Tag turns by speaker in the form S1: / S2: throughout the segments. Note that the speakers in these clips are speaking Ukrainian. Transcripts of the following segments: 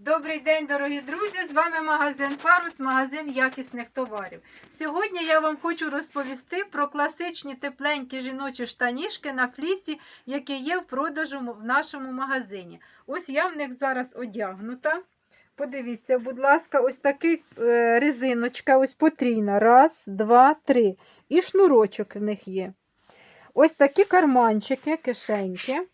S1: Добрий день, дорогі друзі! З вами магазин Парус, магазин якісних товарів. Сьогодні я вам хочу розповісти про класичні тепленькі жіночі штанішки на флісі, які є в продажу в нашому магазині. Ось я в них зараз одягнута. Подивіться, будь ласка, ось такий е, резиночка, ось потрійна. Раз, два, три. І шнурочок в них є. Ось такі карманчики, кишеньки.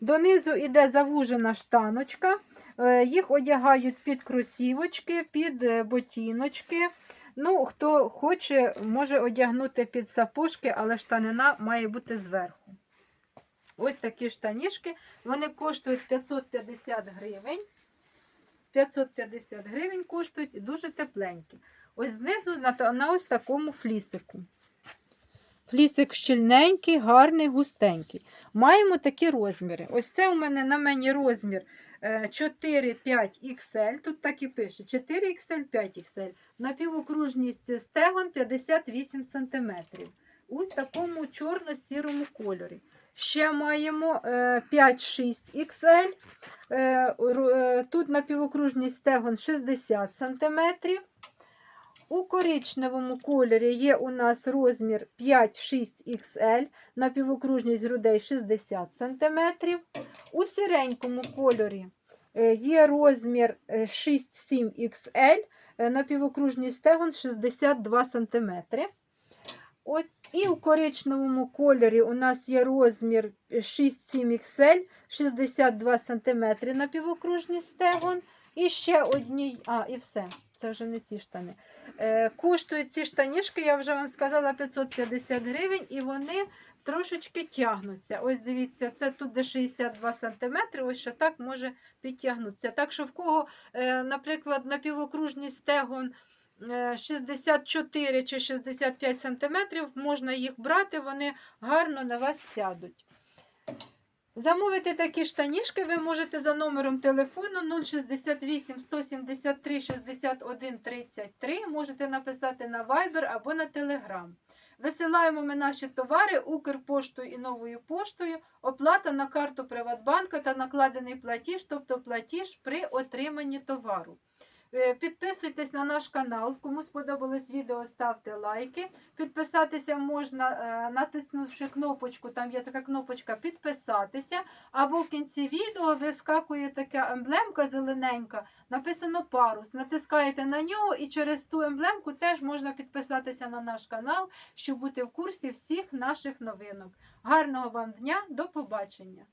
S1: Донизу йде завужена штаночка. Е, Їх одягають під кросівочки, під е, ботиночки. Ну, хто хоче, може одягнути під сапожки, але штанина має бути зверху. Ось такі штанішки. Вони коштують 550 гривень. 550 гривень коштують і дуже тепленькі. Ось знизу на, на ось такому флісику. Флісик щільненький, гарний, густенький. Маємо такі розміри. Ось це у мене на мені розмір е, 4-5 XL. Тут так і пише: 4XL, 5XL. Напівокружність стегон 58 см. У такому чорно-сірому кольорі. Ще маємо е, 5-6 XL. Е, е, Тут напівокружність стегон 60 см. У коричневому кольорі є у нас розмір 5-6 XL, напівокружність грудей 60 см. У сіренькому кольорі е, є розмір е, 6-7 XL, е, напівокружність стегон 62 см. От, і у коричневому кольорі у нас є розмір 6-7 XL, 62 см напівокружність стегон. І ще одні, а, і все. Це вже не ці штани. Е, коштують ці штанішки, я вже вам сказала, 550 гривень, і вони трошечки тягнуться. Ось дивіться, це тут де 62 см, ось що так може підтягнутися. Так що в кого, е, наприклад, напівокружність стегон е, 64 чи 65 см, можна їх брати, вони гарно на вас сядуть. Замовити такі штанішки ви можете за номером телефону 068 173 61 33. Можете написати на Viber або на Telegram. Висилаємо ми наші товари Укрпоштою і новою поштою. Оплата на карту Приватбанка та накладений платіж, тобто платіж при отриманні товару. Е, Підписуйтесь на наш канал. Кому сподобалось відео, ставте лайки. Підписатися можна, е, натиснувши кнопочку, там є така кнопочка підписатися. Або в кінці відео вискакує така емблемка зелененька, написано парус. Натискаєте на нього і через ту емблемку теж можна підписатися на наш канал, щоб бути в курсі всіх наших новинок. Гарного вам дня, до побачення!